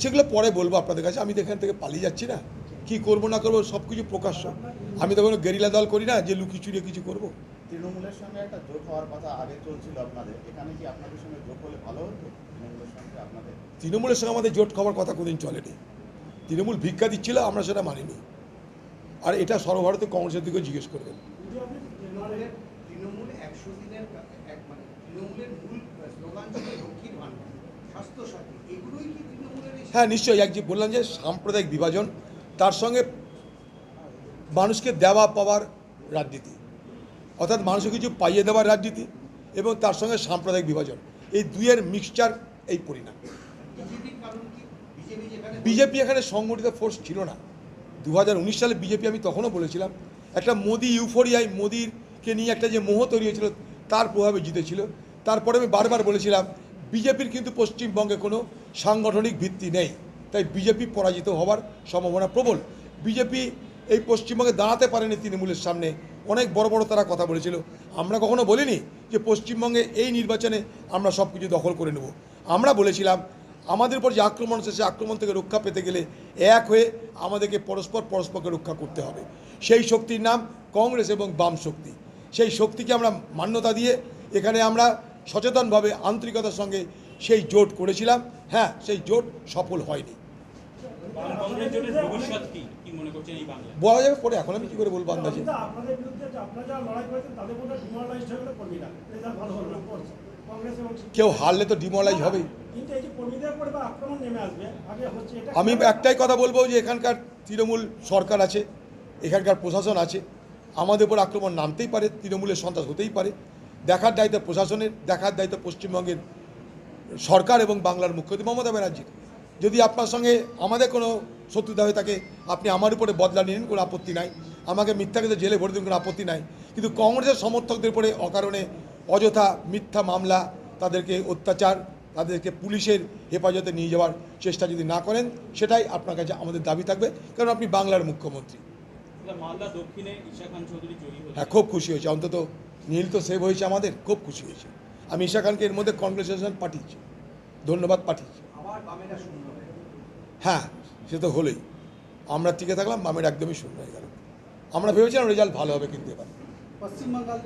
সেগুলো পরে বলব আপনাদের কাছে। আমি তো এখান থেকে পালিয়ে যাচ্ছি না। কি করব না করব সব কিছু প্রকাশ্য। আমি তো কোনো গেরিলা দল করি না যে লুকি চুরিয়ে কিছু করব। তৃণমূলের সঙ্গে একটা জোট হওয়ার কথা আগে চলছিল আপনাদের। এখানে কি আপনাদের সঙ্গে জোট হলে ভালো হতো? তৃণমূলের সঙ্গে আপনাদের তৃণমূলের সঙ্গে আমাদের জোট খাবার কথা কোনোদিন চলেনি। তৃণমূল ভিক্ষা দিচ্ছিল আমরা সেটা মানিনি। আর এটা সর্বভারতীয় কংগ্রেসের দিকেও জিজ্ঞেস করবেন। তৃণমূল একশো দিনের মানে তৃণমূলের মূল স্লোগান ছিল লক্ষ্মীর ভাণ্ডার। হ্যাঁ নিশ্চয়ই। এক যে বললাম যে সাম্প্রদায়িক বিভাজন, তার সঙ্গে মানুষকে দেওয়া পাওয়ার রাজনীতি। অর্থাৎ মানুষকে কিছু পাইয়ে দেওয়ার রাজনীতি এবং তার সঙ্গে সাম্প্রদায়িক বিভাজন। এই দুইয়ের মিক্সচার এই পরিণাম। বিজেপি এখানে সংগঠিত ফোর্স ছিল না। দু হাজার উনিশ সালে বিজেপি, আমি তখনও বলেছিলাম, একটা মোদি ইউফোরিয়ায় মোদিরকে নিয়ে একটা যে মোহ তৈরি হয়েছিল, তার প্রভাবে জিতেছিল। তারপরে আমি বারবার বলেছিলাম বিজেপির কিন্তু পশ্চিমবঙ্গে কোনো সাংগঠনিক ভিত্তি নেই। তাই বিজেপি পরাজিত হওয়ার সম্ভাবনা প্রবল। বিজেপি এই পশ্চিমবঙ্গে দাঁড়াতে পারেনি তৃণমূলের সামনে। অনেক বড় বড় তারা কথা বলেছিল। আমরা কখনো বলিনি যে পশ্চিমবঙ্গে এই নির্বাচনে আমরা সব কিছু দখল করে নেব। আমরা বলেছিলাম, আমাদের উপর যে আক্রমণ হচ্ছে সেই আক্রমণ থেকে রক্ষা পেতে গেলে এক হয়ে আমাদেরকে পরস্পর পরস্পরকে রক্ষা করতে হবে। সেই শক্তির নাম কংগ্রেস এবং বাম শক্তি। সেই শক্তিকে আমরা মান্যতা দিয়ে এখানে আমরা সচেতনভাবে আন্তরিকতার সঙ্গে সেই জোট করেছিলাম। হ্যাঁ সেই জোট সফল হয়নি। বলা যাবে পরে এখন আমি কী করে বলব আন্দাজে। কেউ হারলে তো ডিমলাইজ হবেই। কিন্তু এই যে কর্মীদের উপরে বা আক্রমণ নেমে আসবে আগে হচ্ছে এটা আমি একটাই কথা বলব যে এখানকার তৃণমূল সরকার আছে, এখানকার প্রশাসন আছে। আমাদের উপর আক্রমণ নামতেই পারে, তৃণমূলের সন্ত্রাস হতেই পারে। দেখার দায়িত্ব প্রশাসনের দেখার দায়িত্ব পশ্চিমবঙ্গের সরকার এবং বাংলার মুখ্যমন্ত্রী মমতা ব্যানার্জির। যদি আপনার সঙ্গে আমাদের কোনো শত্রুতা হয়ে থাকে আপনি আমার উপরে বদলা নিন কোনো আপত্তি নাই। আমাকে মিথ্যাকে জেলে ভরে দিন কোনো আপত্তি নাই। কিন্তু কংগ্রেসের সমর্থকদের উপরে অকারণে অযথা মিথ্যা মামলা তাদেরকে অত্যাচার তাদেরকে পুলিশের হেফাজতে নিয়ে যাওয়ার চেষ্টা যদি না করেন সেটাই আপনার কাছে আমাদের দাবি থাকবে কারণ আপনি বাংলার মুখ্যমন্ত্রী। হ্যাঁ খুব খুশি হয়েছে অন্তত নীল তো সেভ হয়েছে আমাদের খুব খুশি হয়েছে। আমি ঈশা খানকে এর মধ্যে কনগ্রেচুলেশন পাঠিয়েছি ধন্যবাদ পাঠিয়েছি। হ্যাঁ সে তো হলেই। আমরা টিকে থাকলাম বামের একদমই শূন্য হয়ে গেল। আমরা ভেবেছিলাম রেজাল্ট ভালো হবে কিন্তু এবার। পশ্চিমবঙ্গাল